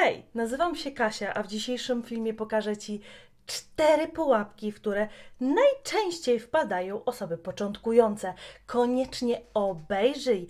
Hej, nazywam się Kasia, a w dzisiejszym filmie pokażę Ci cztery pułapki, w które najczęściej wpadają osoby początkujące. Koniecznie obejrzyj,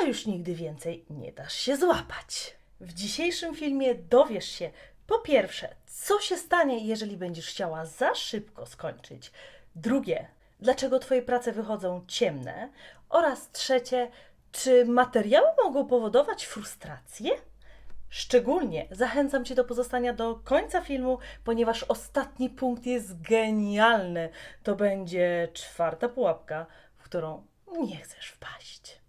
a już nigdy więcej nie dasz się złapać. W dzisiejszym filmie dowiesz się, po pierwsze, co się stanie, jeżeli będziesz chciała za szybko skończyć. Drugie, dlaczego Twoje prace wychodzą ciemne. Oraz trzecie, czy materiały mogą powodować frustrację? Szczególnie zachęcam Cię do pozostania do końca filmu, ponieważ ostatni punkt jest genialny. To będzie czwarta pułapka, w którą nie chcesz wpaść.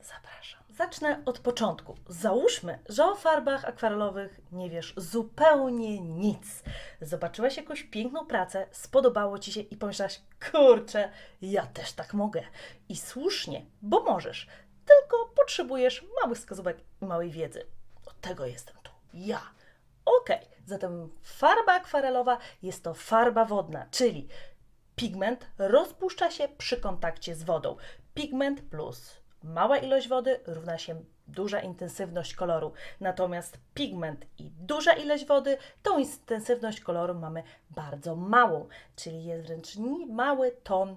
Zapraszam. Zacznę od początku. Załóżmy, że o farbach akwarelowych nie wiesz zupełnie nic. Zobaczyłaś jakąś piękną pracę, spodobało Ci się i pomyślałaś, kurczę, ja też tak mogę. I słusznie, bo możesz. Tylko potrzebujesz małych wskazówek i małej wiedzy. Tego jestem tu. Ja. Okej, zatem farba akwarelowa jest to farba wodna, czyli pigment rozpuszcza się przy kontakcie z wodą. Pigment plus mała ilość wody równa się duża intensywność koloru. Natomiast pigment i duża ilość wody, tą intensywność koloru mamy bardzo małą, czyli jest wręcz mały ton,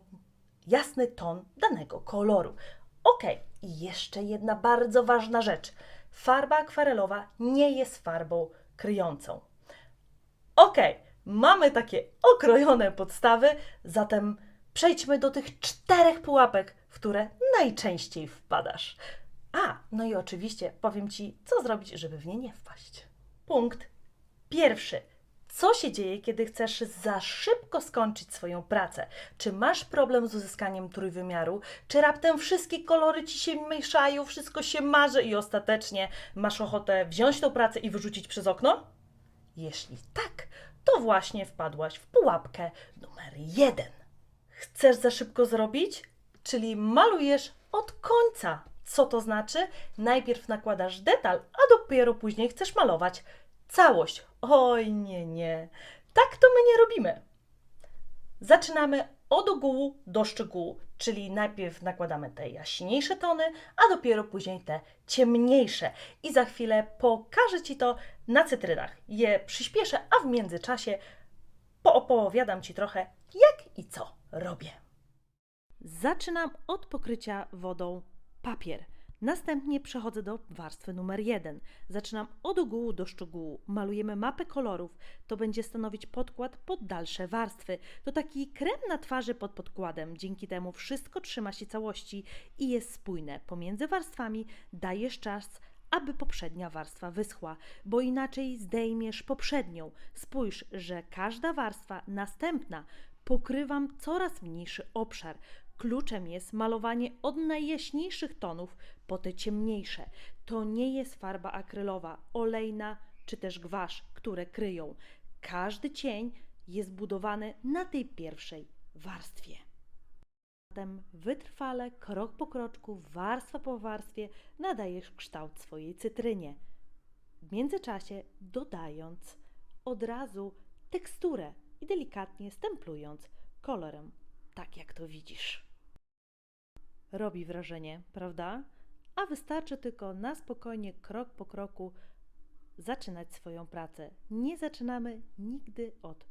jasny ton danego koloru. Ok, i jeszcze jedna bardzo ważna rzecz. Farba akwarelowa nie jest farbą kryjącą. Ok, mamy takie okrojone podstawy, zatem przejdźmy do tych czterech pułapek, w które najczęściej wpadasz. A, no i oczywiście powiem Ci, co zrobić, żeby w nie nie wpaść. Punkt pierwszy. Co się dzieje, kiedy chcesz za szybko skończyć swoją pracę? Czy masz problem z uzyskaniem trójwymiaru? Czy raptem wszystkie kolory ci się mieszają, wszystko się marzy i ostatecznie masz ochotę wziąć tą pracę i wyrzucić przez okno? Jeśli tak, to właśnie wpadłaś w pułapkę numer jeden. Chcesz za szybko zrobić? Czyli malujesz od końca. Co to znaczy? Najpierw nakładasz detal, a dopiero później chcesz malować całość. Oj, nie, nie. Tak to my nie robimy. Zaczynamy od ogółu do szczegółu, czyli najpierw nakładamy te jaśniejsze tony, a dopiero później te ciemniejsze. I za chwilę pokażę Ci to na cytrynach. Je przyspieszę, a w międzyczasie poopowiadam Ci trochę, jak i co robię. Zaczynam od pokrycia wodą papier. Następnie przechodzę do warstwy numer jeden. Zaczynam od ogółu do szczegółu. Malujemy mapę kolorów. To będzie stanowić podkład pod dalsze warstwy. To taki krem na twarzy pod podkładem. Dzięki temu wszystko trzyma się całości i jest spójne. Pomiędzy warstwami dajesz czas, aby poprzednia warstwa wyschła, bo inaczej zdejmiesz poprzednią. Spójrz, że każda warstwa następna pokrywam coraz mniejszy obszar. Kluczem jest malowanie od najjaśniejszych tonów po te ciemniejsze. To nie jest farba akrylowa, olejna czy też gwasz, które kryją. Każdy cień jest budowany na tej pierwszej warstwie. Zatem wytrwale, krok po kroczku, warstwa po warstwie nadajesz kształt swojej cytrynie. W międzyczasie dodając od razu teksturę i delikatnie stemplując kolorem, tak jak to widzisz. Robi wrażenie, prawda? A wystarczy tylko na spokojnie, krok po kroku zaczynać swoją pracę. Nie zaczynamy nigdy od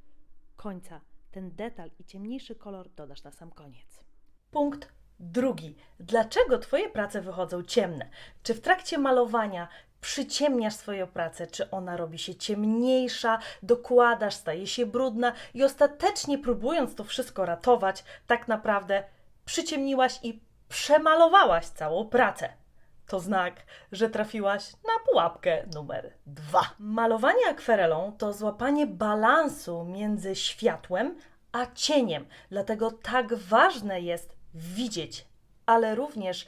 końca. Ten detal i ciemniejszy kolor dodasz na sam koniec. Punkt drugi. Dlaczego Twoje prace wychodzą ciemne? Czy w trakcie malowania przyciemniasz swoją pracę, czy ona robi się ciemniejsza, dokładasz, staje się brudna i ostatecznie próbując to wszystko ratować, tak naprawdę przyciemniłaś i przemalowałaś całą pracę. To znak, że trafiłaś na pułapkę numer dwa. Malowanie akwarelą to złapanie balansu między światłem a cieniem, dlatego tak ważne jest widzieć, ale również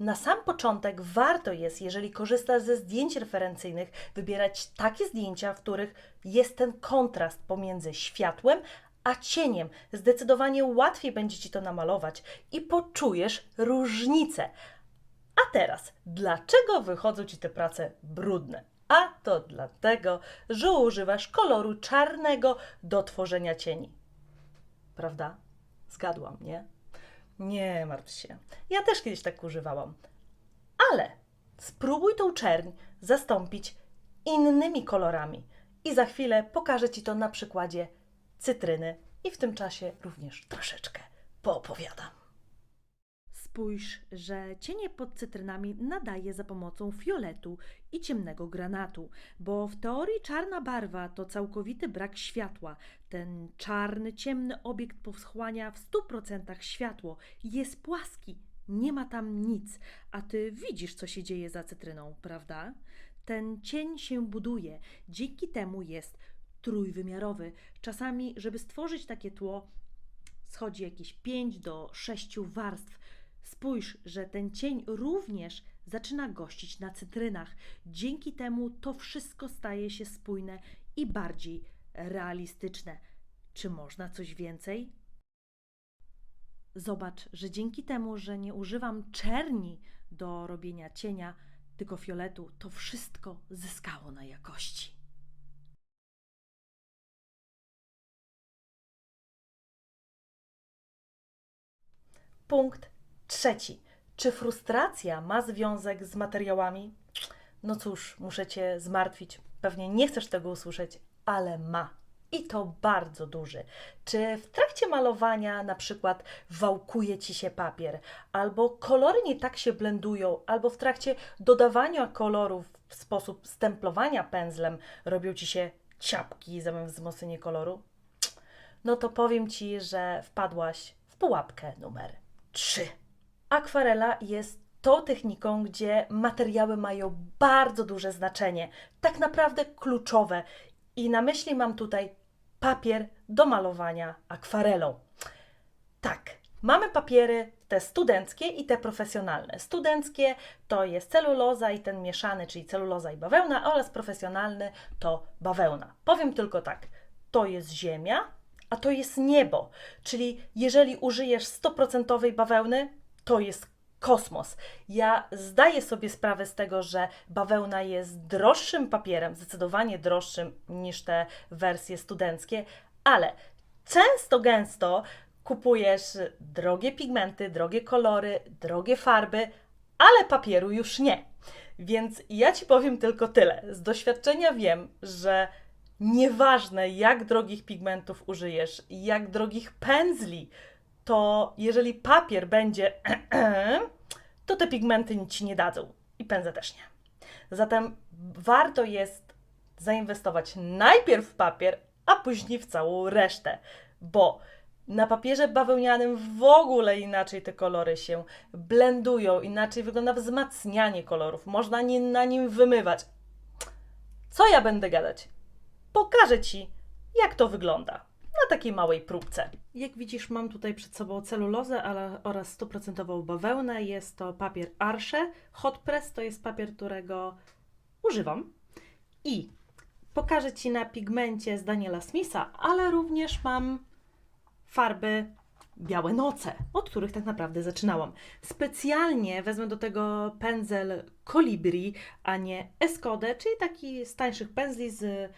na sam początek warto jest, jeżeli korzystasz ze zdjęć referencyjnych, wybierać takie zdjęcia, w których jest ten kontrast pomiędzy światłem a cieniem. Zdecydowanie łatwiej będzie ci to namalować i poczujesz różnicę. A teraz, dlaczego wychodzą ci te prace brudne? A to dlatego, że używasz koloru czarnego do tworzenia cieni. Prawda? Zgadłam, nie? Nie martw się. Ja też kiedyś tak używałam. Ale spróbuj tą czerń zastąpić innymi kolorami. I za chwilę pokażę Ci to na przykładzie cytryny i w tym czasie również troszeczkę poopowiadam. Spójrz, że cienie pod cytrynami nadaje za pomocą fioletu i ciemnego granatu, bo w teorii czarna barwa to całkowity brak światła. Ten czarny, ciemny obiekt powschłania w 100% światło, jest płaski, nie ma tam nic, a ty widzisz, co się dzieje za cytryną, prawda? Ten cień się buduje, dzięki temu jest trójwymiarowy. Czasami, żeby stworzyć takie tło, schodzi jakieś 5 do 6 warstw. Spójrz, że ten cień również zaczyna gościć na cytrynach. Dzięki temu to wszystko staje się spójne i bardziej realistyczne. Czy można coś więcej? Zobacz, że dzięki temu, że nie używam czerni do robienia cienia, tylko fioletu, to wszystko zyskało na jakości. Punkt trzeci. Czy frustracja ma związek z materiałami? No cóż, muszę Cię zmartwić. Pewnie nie chcesz tego usłyszeć, ale ma. I to bardzo duży. Czy w trakcie malowania na przykład wałkuje Ci się papier, albo kolory nie tak się blendują, albo w trakcie dodawania kolorów w sposób stemplowania pędzlem robią Ci się ciapki zamiast wzmocnienie koloru? No to powiem Ci, że wpadłaś w pułapkę numer 3. Akwarela jest tą techniką, gdzie materiały mają bardzo duże znaczenie, tak naprawdę kluczowe. I na myśli mam tutaj papier do malowania akwarelą. Tak, mamy papiery te studenckie i te profesjonalne. Studenckie to jest celuloza i ten mieszany, czyli celuloza i bawełna, oraz profesjonalny to bawełna. Powiem tylko tak, to jest ziemia, a to jest niebo. Czyli jeżeli użyjesz 100% bawełny, to jest kosmos. Ja zdaję sobie sprawę z tego, że bawełna jest droższym papierem, zdecydowanie droższym niż te wersje studenckie, ale często, gęsto kupujesz drogie pigmenty, drogie kolory, drogie farby, ale papieru już nie. Więc ja ci powiem tylko tyle. Z doświadczenia wiem, że nieważne jak drogich pigmentów użyjesz, jak drogich pędzli, to jeżeli papier będzie, to te pigmenty ci nie dadzą i pędze też nie. Zatem warto jest zainwestować najpierw w papier, a później w całą resztę, bo na papierze bawełnianym w ogóle inaczej te kolory się blendują, inaczej wygląda wzmacnianie kolorów, można nie, na nim wymywać. Co ja będę gadać? Pokażę Ci, jak to wygląda na takiej małej próbce. Jak widzisz, mam tutaj przed sobą celulozę ale, oraz stuprocentową bawełnę. Jest to papier Arche. Hot Press to jest papier, którego używam. I pokażę Ci na pigmencie z Daniela Smitha, ale również mam farby Białe Noce, od których tak naprawdę zaczynałam. Specjalnie wezmę do tego pędzel Colibri, a nie Escode, czyli taki z tańszych pędzli z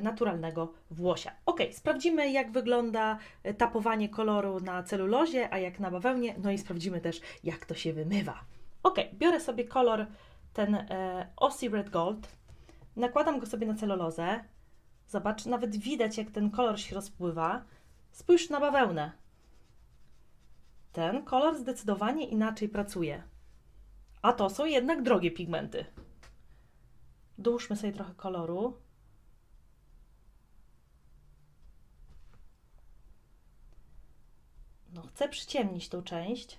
naturalnego włosia. Ok, sprawdzimy jak wygląda e, tapowanie koloru na celulozie, a jak na bawełnie, no i sprawdzimy też jak to się wymywa. Ok, biorę sobie kolor ten e, Aussie Red Gold, nakładam go sobie na celulozę, zobacz, nawet widać jak ten kolor się rozpływa. Spójrz na bawełnę. Ten kolor zdecydowanie inaczej pracuje. A to są jednak drogie pigmenty. Dołóżmy sobie trochę koloru. No, chcę przyciemnić tą część.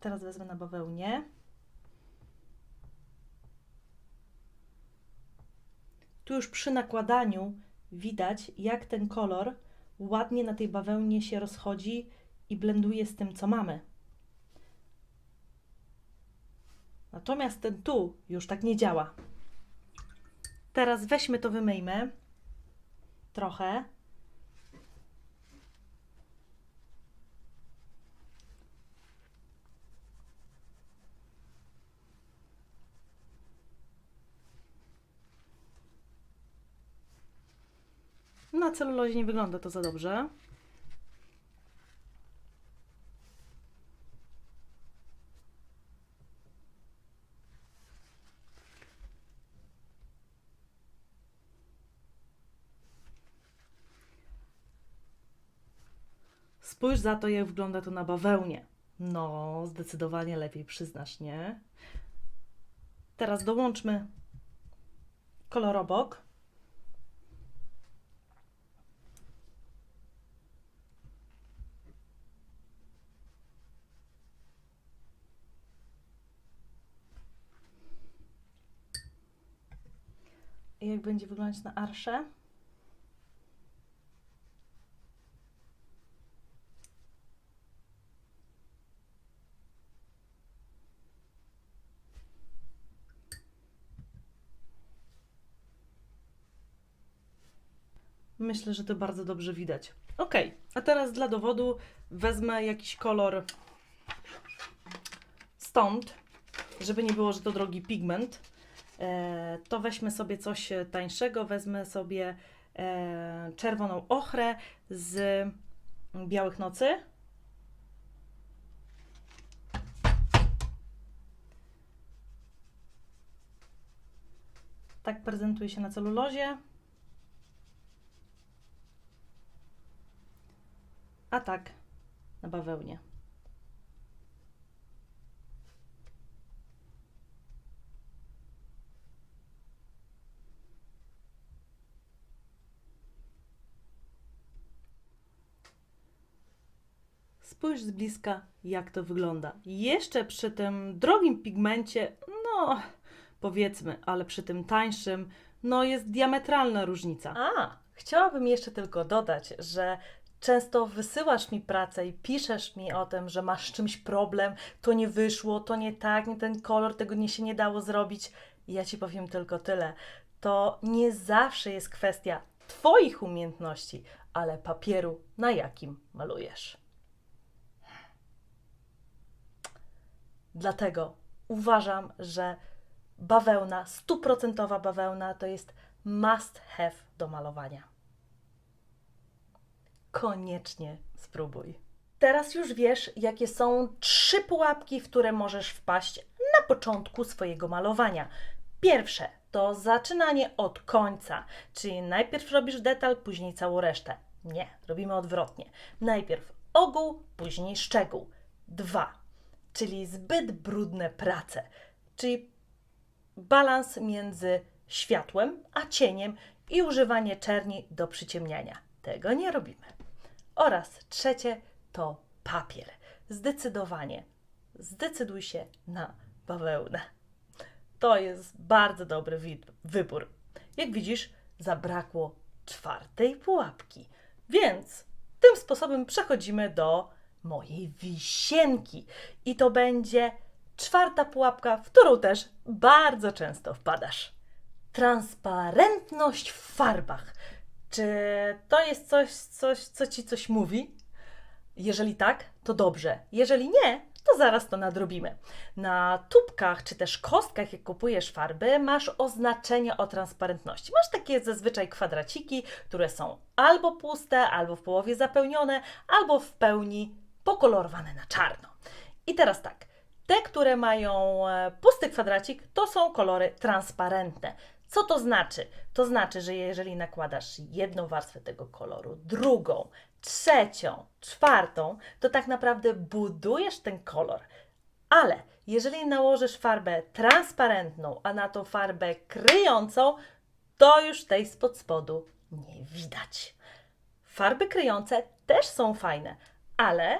Teraz wezmę na bawełnię. Tu już przy nakładaniu widać, jak ten kolor ładnie na tej bawełnie się rozchodzi i blenduje z tym, co mamy. Natomiast ten tu już tak nie działa. Teraz weźmy to, wymyjmy trochę. Na celulozie nie wygląda to za dobrze. Spójrz za to, jak wygląda to na bawełnie. No, zdecydowanie lepiej, przyznasz, nie? Teraz dołączmy kolor obok. Jak będzie wyglądać na arsze? Myślę, że to bardzo dobrze widać. Ok, a teraz dla dowodu wezmę jakiś kolor stąd, żeby nie było, że to drogi pigment. E, to weźmy sobie coś tańszego, wezmę sobie e, czerwoną ochrę z białych nocy. Tak prezentuje się na celulozie. A tak na bawełnie. Spójrz z bliska, jak to wygląda. Jeszcze przy tym drogim pigmencie, no powiedzmy, ale przy tym tańszym, no jest diametralna różnica. A, chciałabym jeszcze tylko dodać, że często wysyłasz mi pracę i piszesz mi o tym, że masz z czymś problem, to nie wyszło, to nie tak, nie ten kolor, tego nie się nie dało zrobić. Ja ci powiem tylko tyle. To nie zawsze jest kwestia Twoich umiejętności, ale papieru, na jakim malujesz. Dlatego uważam, że bawełna, stuprocentowa bawełna to jest must have do malowania. Koniecznie spróbuj. Teraz już wiesz, jakie są trzy pułapki, w które możesz wpaść na początku swojego malowania. Pierwsze to zaczynanie od końca, czyli najpierw robisz detal, później całą resztę. Nie, robimy odwrotnie. Najpierw ogół, później szczegół. Dwa, czyli zbyt brudne prace, czyli balans między światłem a cieniem i używanie czerni do przyciemniania. Tego nie robimy. Oraz trzecie to papier. Zdecydowanie zdecyduj się na bawełnę. To jest bardzo dobry wybór. Jak widzisz, zabrakło czwartej pułapki. Więc tym sposobem przechodzimy do mojej wisienki. I to będzie czwarta pułapka, w którą też bardzo często wpadasz. Transparentność w farbach. Czy to jest coś, coś, co ci coś mówi? Jeżeli tak, to dobrze. Jeżeli nie, to zaraz to nadrobimy. Na tubkach czy też kostkach, jak kupujesz farby, masz oznaczenia o transparentności. Masz takie zazwyczaj kwadraciki, które są albo puste, albo w połowie zapełnione, albo w pełni pokolorowane na czarno. I teraz tak. Te, które mają e, pusty kwadracik, to są kolory transparentne. Co to znaczy? To znaczy, że jeżeli nakładasz jedną warstwę tego koloru, drugą, trzecią, czwartą, to tak naprawdę budujesz ten kolor. Ale jeżeli nałożysz farbę transparentną, a na to farbę kryjącą, to już tej spod spodu nie widać. Farby kryjące też są fajne, ale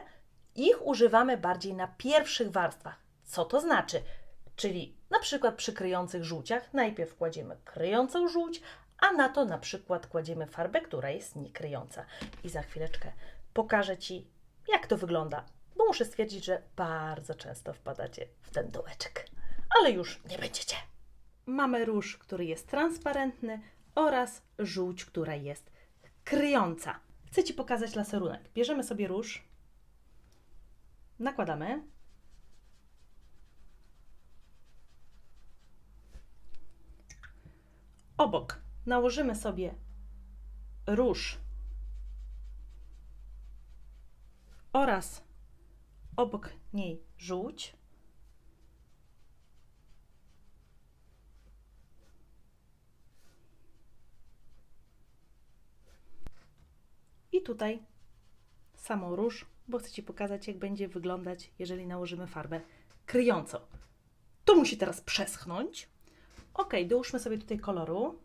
ich używamy bardziej na pierwszych warstwach. Co to znaczy? Czyli na przykład przy kryjących żółciach najpierw kładziemy kryjącą żółć, a na to na przykład kładziemy farbę, która jest niekryjąca. I za chwileczkę pokażę Ci, jak to wygląda, bo muszę stwierdzić, że bardzo często wpadacie w ten dołeczek, ale już nie będziecie. Mamy róż, który jest transparentny oraz żółć, która jest kryjąca. Chcę Ci pokazać laserunek. Bierzemy sobie róż, nakładamy. Obok nałożymy sobie róż oraz obok niej żółć. I tutaj samą róż, bo chcę Ci pokazać, jak będzie wyglądać, jeżeli nałożymy farbę kryjącą. To musi teraz przeschnąć. Ok, dołóżmy sobie tutaj koloru.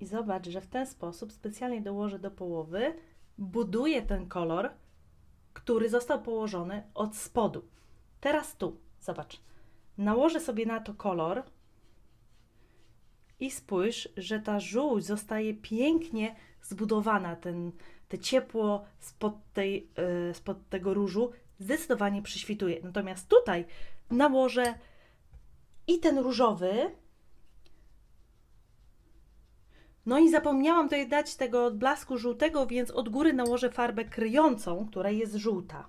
I zobacz, że w ten sposób specjalnie dołożę do połowy, buduję ten kolor, który został położony od spodu. Teraz tu, zobacz. Nałożę sobie na to kolor i spójrz, że ta żółć zostaje pięknie zbudowana. Ten, te ciepło spod, tej, yy, spod tego różu zdecydowanie przyśwituje. Natomiast tutaj nałożę i ten różowy. No i zapomniałam tutaj dać tego odblasku żółtego, więc od góry nałożę farbę kryjącą, która jest żółta.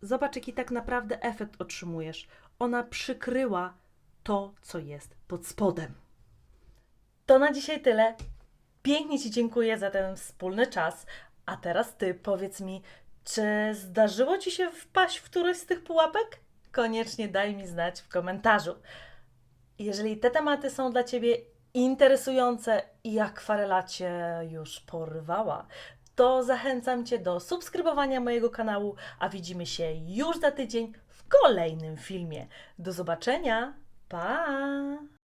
Zobacz, jaki tak naprawdę efekt otrzymujesz. Ona przykryła to, co jest pod spodem. To na dzisiaj tyle. Pięknie Ci dziękuję za ten wspólny czas. A teraz Ty powiedz mi, czy zdarzyło Ci się wpaść w któryś z tych pułapek? Koniecznie daj mi znać w komentarzu. Jeżeli te tematy są dla Ciebie interesujące i akwarela Cię już porwała, to zachęcam Cię do subskrybowania mojego kanału, a widzimy się już za tydzień w kolejnym filmie. Do zobaczenia. 吧。